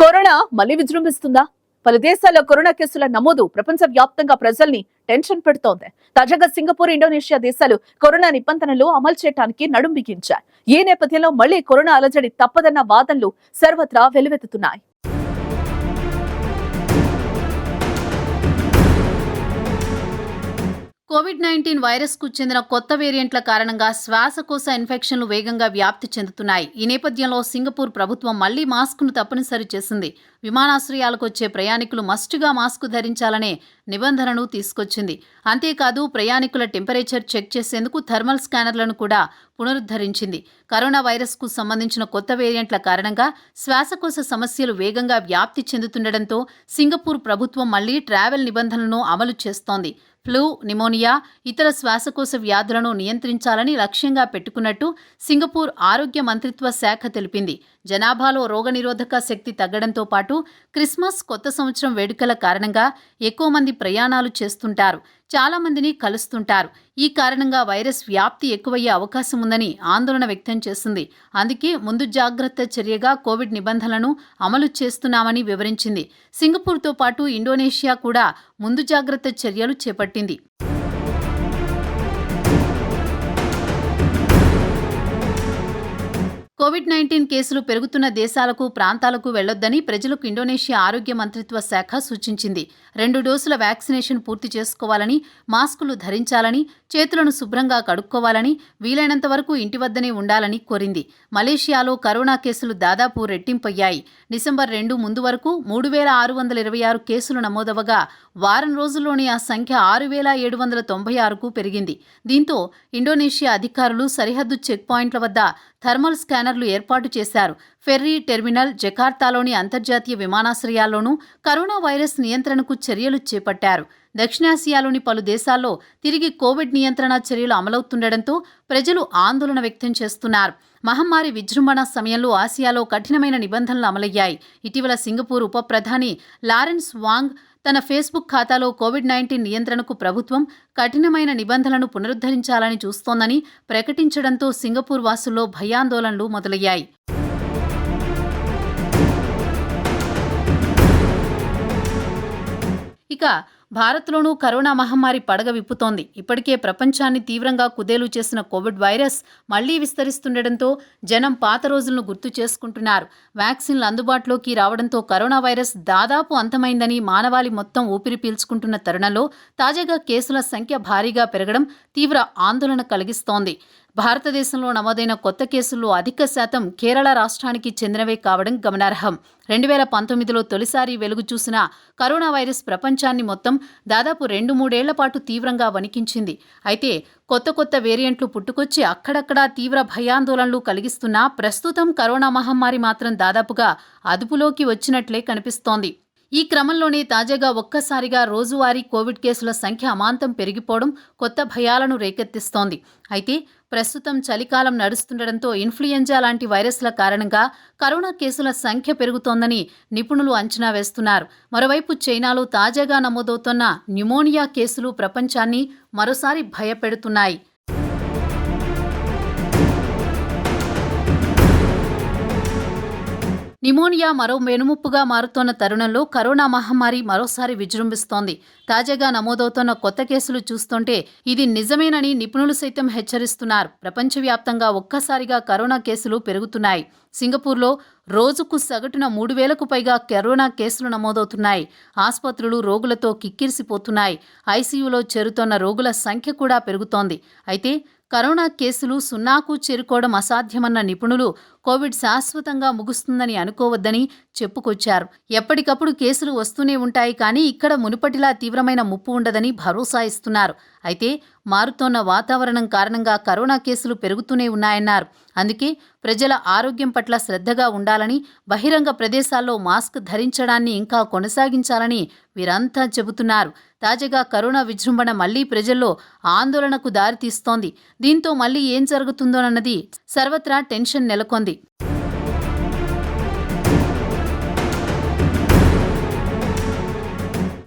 Corona మళ్ళీ విజృంభిస్తుందా? పలు దేశాల్లో కరోనా కేసుల నమోదు ప్రపంచ వ్యాప్తంగా ప్రజల్ని టెన్షన్ పెడుతోంది. తాజాగా సింగపూర్ ఇండోనేషియా దేశాలు కరోనా నిబంధనలు అమలు చేయడానికి నడుం బిగించాయి. ఈ నేపథ్యంలో మళ్ళీ కరోనా అలజడి తప్పదన్న వాదనలు సర్వత్రా వెలువెత్తుతున్నాయి. కోవిడ్ నైన్టీన్ వైరస్కు చెందిన కొత్త వేరియంట్ల కారణంగా శ్వాసకోశ ఇన్ఫెక్షన్లు వేగంగా వ్యాప్తి చెందుతున్నాయి. ఈ నేపథ్యంలో సింగపూర్ ప్రభుత్వం మళ్ళీ మాస్కును తప్పనిసరి చేసింది. విమానాశ్రయాలకు వచ్చే ప్రయాణికులు మస్టుగా మాస్కు ధరించాలనే నిబంధనను తీసుకొచ్చింది. అంతేకాదు ప్రయాణికుల టెంపరేచర్ చెక్ చేసేందుకు థర్మల్ స్కానర్లను కూడా పునరుద్ధరించింది. కరోనా వైరస్కు సంబంధించిన కొత్త వేరియంట్ల కారణంగా శ్వాసకోశ సమస్యలు వేగంగా వ్యాప్తి చెందుతుండటంతో సింగపూర్ ప్రభుత్వం మళ్ళీ ట్రావెల్ నిబంధనలను అమలు చేస్తోంది. ఫ్లూ నిమోనియా ఇతర శ్వాసకోశ వ్యాధులను నియంత్రించాలని లక్ష్యంగా పెట్టుకున్నట్టు సింగపూర్ ఆరోగ్య మంత్రిత్వ శాఖ తెలిపింది. జనాభాలో రోగనిరోధక శక్తి తగ్గడంతో పాటు క్రిస్మస్ కొత్త సంవత్సరం వేడుకల కారణంగా ఎక్కువ మంది ప్రయాణాలు చేస్తుంటారు. చాలామందిని కలుస్తుంటారు. ఈ కారణంగా వైరస్ వ్యాప్తి ఎక్కువయ్యే అవకాశం ఉందని ఆందోళన వ్యక్తం చేసింది. అందుకే ముందు జాగ్రత్త చర్యగా కోవిడ్ నిబంధనలను అమలు చేస్తున్నామని వివరించింది. సింగపూర్తో పాటు ఇండోనేషియా కూడా ముందు జాగ్రత్త చర్యలు చేపట్టింది. కోవిడ్ నైన్టీన్ కేసులు పెరుగుతున్న దేశాలకు ప్రాంతాలకు వెళ్ళొద్దని ప్రజలకు ఇండోనేషియా ఆరోగ్య మంత్రిత్వ శాఖ సూచించింది. రెండు డోసుల వ్యాక్సినేషన్ పూర్తి చేసుకోవాలని మాస్కులు ధరించాలని చేతులను శుభ్రంగా కడుక్కోవాలని వీలైనంత వరకు ఇంటి వద్దనే ఉండాలని కోరింది. మలేషియాలో కరోనా కేసులు దాదాపు రెట్టింపయ్యాయి. డిసెంబర్ రెండు ముందు వరకు మూడు వేల ఆరు వందల ఇరవై ఆరు కేసులు నమోదవగా వారం రోజుల్లోనే ఆ సంఖ్య ఆరు వేల ఏడు వందల తొంభై ఆరుకు పెరిగింది. దీంతో ఇండోనేషియా అధికారులు సరిహద్దు చెక్ పాయింట్ల వద్ద థర్మల్ స్కానర్ బ్యానర్లు ఏర్పాటు చేశారు. ఫెర్రీ టెర్మినల్ జకార్తాలోని అంతర్జాతీయ విమానాశ్రయాల్లోనూ కరోనా వైరస్ నియంత్రణకు చర్యలు చేపట్టారు. దక్షిణాసియాలోని పలు దేశాల్లో తిరిగి కోవిడ్ నియంత్రణ చర్యలు అమలవుతుండటంతో ప్రజలు ఆందోళన వ్యక్తం చేస్తున్నారు. మహమ్మారి విజృంభణ సమయంలో ఆసియాలో కఠినమైన నిబంధనలు అమలయ్యాయి. ఇటీవల సింగపూర్ ఉప ప్రధాని లారెన్స్ వాంగ్ తన ఫేస్బుక్ ఖాతాలో కోవిడ్ నైన్టీన్ నియంత్రణకు ప్రభుత్వం కఠినమైన నిబంధనలను పునరుద్ధరించాలని చూస్తోందని ప్రకటించడంతో సింగపూర్ వాసుల్లో భయాందోళనలు మొదలయ్యాయి. ఇక భారత్లోనూ కరోనా మహమ్మారి పడగ విప్పుతోంది. ఇప్పటికే ప్రపంచాన్ని తీవ్రంగా కుదేలు చేసిన కోవిడ్ వైరస్ మళ్ళీ విస్తరిస్తుండటంతో జనం పాత రోజులను గుర్తు చేసుకుంటున్నారు. వ్యాక్సిన్లు అందుబాటులోకి రావడంతో కరోనా వైరస్ దాదాపు అంతమైందని మానవాళి మొత్తం ఊపిరి పీల్చుకుంటున్న తరుణంలో తాజాగా కేసుల సంఖ్య భారీగా పెరగడం తీవ్ర ఆందోళన కలిగిస్తోంది. భారతదేశంలో నమోదైన కొత్త కేసుల్లో అధిక శాతం కేరళ రాష్ట్రానికి చెందినవే కావడం గమనార్హం. రెండు వేల పంతొమ్మిదిలో తొలిసారి వెలుగు చూసిన కరోనా వైరస్ ప్రపంచాన్ని మొత్తం దాదాపు రెండు మూడేళ్ళ పాటు తీవ్రంగా వణికించింది. అయితే కొత్త కొత్త వేరియంట్లు పుట్టుకొచ్చి అక్కడక్కడా తీవ్ర భయాందోళనలు కలిగిస్తున్నా ప్రస్తుతం కరోనా మహమ్మారి మాత్రం దాదాపుగా అదుపులోకి వచ్చినట్లే కనిపిస్తోంది. ఈ క్రమంలోనే తాజాగా ఒక్కసారిగా రోజువారీ కోవిడ్ కేసుల సంఖ్య అమాంతం పెరిగిపోవడం కొత్త భయాలను రేకెత్తిస్తోంది. అయితే ప్రస్తుతం చలికాలం నడుస్తుండటంతో ఇన్ఫ్లుయెంజా లాంటి వైరస్ల కారణంగా కరోనా కేసుల సంఖ్య పెరుగుతోందని నిపుణులు అంచనా వేస్తున్నారు. మరోవైపు చైనాలో తాజాగా నమోదవుతున్న న్యూమోనియా కేసులు ప్రపంచాన్ని మరోసారి భయపెడుతున్నాయి. నిమోనియా మరో వెనుముప్పుగా మారుతోన్న తరుణంలో కరోనా మహమ్మారి మరోసారి విజృంభిస్తోంది. తాజాగా నమోదవుతున్న కొత్త కేసులు చూస్తుంటే ఇది నిజమేనని నిపుణులు సైతం హెచ్చరిస్తున్నారు. ప్రపంచవ్యాప్తంగా ఒక్కసారిగా కరోనా కేసులు పెరుగుతున్నాయి. సింగపూర్లో రోజుకు సగటున మూడు వేలకు పైగా కరోనా కేసులు నమోదవుతున్నాయి. ఆసుపత్రులు రోగులతో కిక్కిరిసిపోతున్నాయి. ఐసీయూలో చేరుతోన్న రోగుల సంఖ్య కూడా పెరుగుతోంది. అయితే కరోనా కేసులు సున్నాకు చేరుకోవడం అసాధ్యమన్న నిపుణులు కోవిడ్ శాశ్వతంగా ముగుస్తుందని అనుకోవద్దని చెప్పుకొచ్చారు. ఎప్పటికప్పుడు కేసులు వస్తూనే ఉంటాయి కానీ ఇక్కడ మునుపటిలా తీవ్రమైన ముప్పు ఉండదని భరోసా ఇస్తున్నారు. అయితే మారుతోన్న వాతావరణం కారణంగా కరోనా కేసులు పెరుగుతూనే ఉన్నాయన్నారు. అందుకే ప్రజల ఆరోగ్యం పట్ల శ్రద్ధగా ఉండాలని బహిరంగ ప్రదేశాల్లో మాస్క్ ధరించడాన్ని ఇంకా కొనసాగించాలని వీరంతా చెబుతున్నారు. తాజాగా కరోనా విజృంభణ మళ్ళీ ప్రజల్లో ఆందోళనకు దారితీస్తోంది. దీంతో మళ్ళీ ఏం జరుగుతుందోనన్నది సర్వత్రా టెన్షన్ నెలకొంది. attendez.